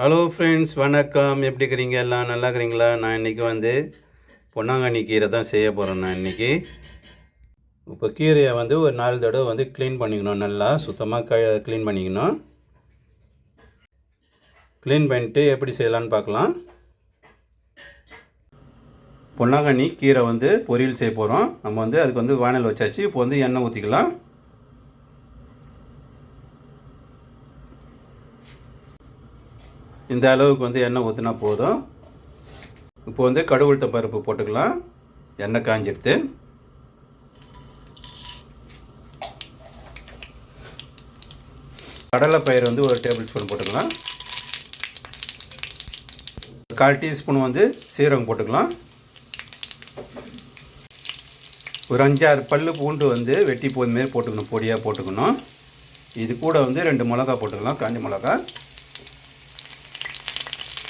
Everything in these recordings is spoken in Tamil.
ஹலோ ஃப்ரெண்ட்ஸ் வணக்கம். எப்படி இருக்கிறீங்க? எல்லாம் நல்லா இருக்கிறீங்களா? நான் இன்றைக்கி வந்து பொன்னாங்கண்ணி கீரை தான் செய்ய போகிறேன் நான் இன்றைக்கி இப்போ கீரையை வந்து ஒரு நாலு தடவை வந்து க்ளீன் பண்ணிக்கணும். நல்லா சுத்தமாக க க்ளீன் பண்ணிக்கணும். க்ளீன் பண்ணிட்டு எப்படி செய்யலான்னு பார்க்கலாம். பொன்னாங்கண்ணி கீரை வந்து பொரியல் செய்ய போகிறோம் நம்ம வந்து அதுக்கு வந்து வானல் வச்சாச்சு. இப்போ வந்து எண்ணெய் ஊற்றிக்கலாம் இந்த அளவுக்கு வந்து எண்ணெய் ஊற்றினா போதும். இப்போ வந்து கடுகுளுத்த பருப்பு போட்டுக்கலாம். எண்ணெய் காஞ்சிடுது. கடலைப்பயிர் வந்து ஒரு டேபிள் ஸ்பூன் போட்டுக்கலாம். கால் டீஸ்பூன் வந்து சீரகம் போட்டுக்கலாம். ஒரு அஞ்சாறு பல் பூண்டு வந்து வெட்டி போது மாரி போட்டுக்கணும் பொடியாக போட்டுக்கணும். இது கூட வந்து ரெண்டு மிளகா போட்டுக்கலாம் காஞ்சி மிளகா.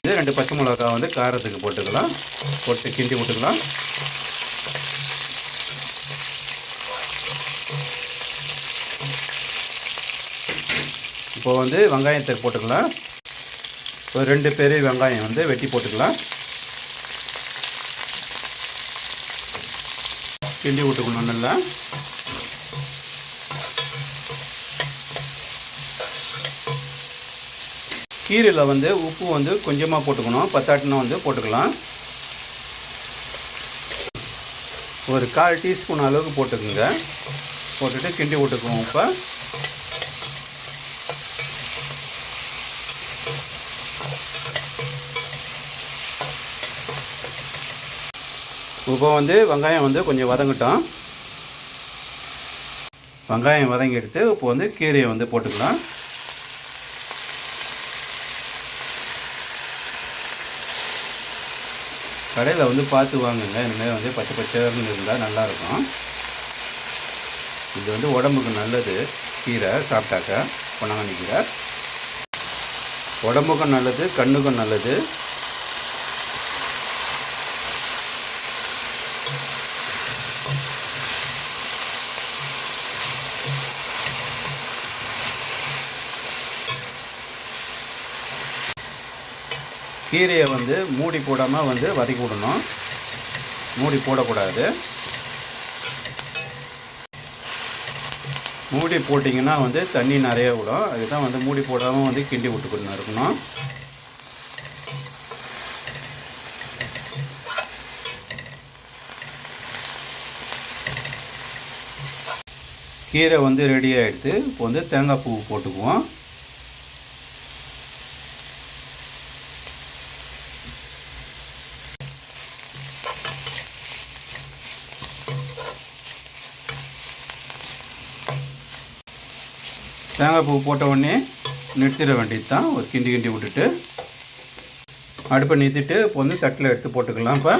இது ரெண்டு பச்சை மிளகா வந்து காரத்துக்கு போட்டுக்கலாம். போட்டு கிண்டி விட்டுக்கலாம். இப்போ வந்து வெங்காயத்தை போட்டுக்கலாம். ஒரு ரெண்டு பெரிய வெங்காயம் வந்து வெட்டி போட்டுக்கலாம். கிண்டி விட்டுக்கணும் நல்லா. கீரையில் வந்து உப்பு வந்து கொஞ்சமாக போட்டுக்கணும். பத்தாட்டினா வந்து போட்டுக்கலாம். ஒரு கால் டீஸ்பூன் அளவுக்கு போட்டுக்கோங்க. போட்டுட்டு கிண்டி விட்டுக்குவோம் இப்போ இப்போ வந்து வெங்காயம் வந்து கொஞ்சம் வதங்கட்டும். வெங்காயம் வதங்கி எடுத்து இப்போ வந்து கீரையை வந்து போட்டுக்கலாம். கடையில் வந்து பார்த்து வாங்குங்க. இனிமேல் வந்து பச்சை பச்சைன்னு இருந்தால் நல்லாயிருக்கும். இது வந்து உடம்புக்கு நல்லது. கீரை சாப்பிட்டாக்க பொன்னாங்கண்ணி கீரை. உடம்புக்கும் நல்லது கண்ணுக்கும் நல்லது. கீரையை வந்து மூடி போடாமல் வந்து வதக்கி விடணும். மூடி போடக்கூடாது. மூடி போட்டிங்கன்னா வந்து தண்ணி நிறைய விடும். அதுதான் வந்து மூடி போடாமல் வந்து கிண்டி விட்டுக்கணும் இருக்கணும் கீரை வந்து ரெடி ஆகிடுது இப்போ வந்து தேங்காய் பூ போட்டுக்குவோம். தேங்காய் பூ போட்ட உடனே நிறுத்திட வேண்டியது தான் ஒரு கிண்டி கிண்டி விட்டுட்டு அடுப்பை நிறுத்திட்டு இப்போ வந்து தட்டில் எடுத்து போட்டுக்கலாம். இப்போ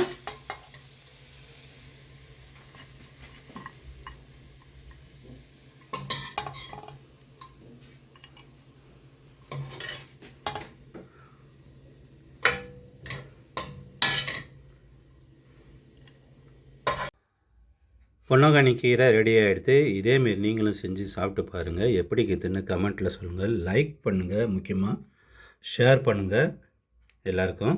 பொன்னகனி கீரை ரெடி ஆகிடுது இதேமாரி நீங்களும் செஞ்சு சாப்பிட்டு பாருங்கள் எப்படி இருக்குதுன்னு கமெண்ட்டில் சொல்லுங்கள் லைக் பண்ணுங்கள் முக்கியமாக ஷேர் பண்ணுங்கள் எல்லாருக்கும்.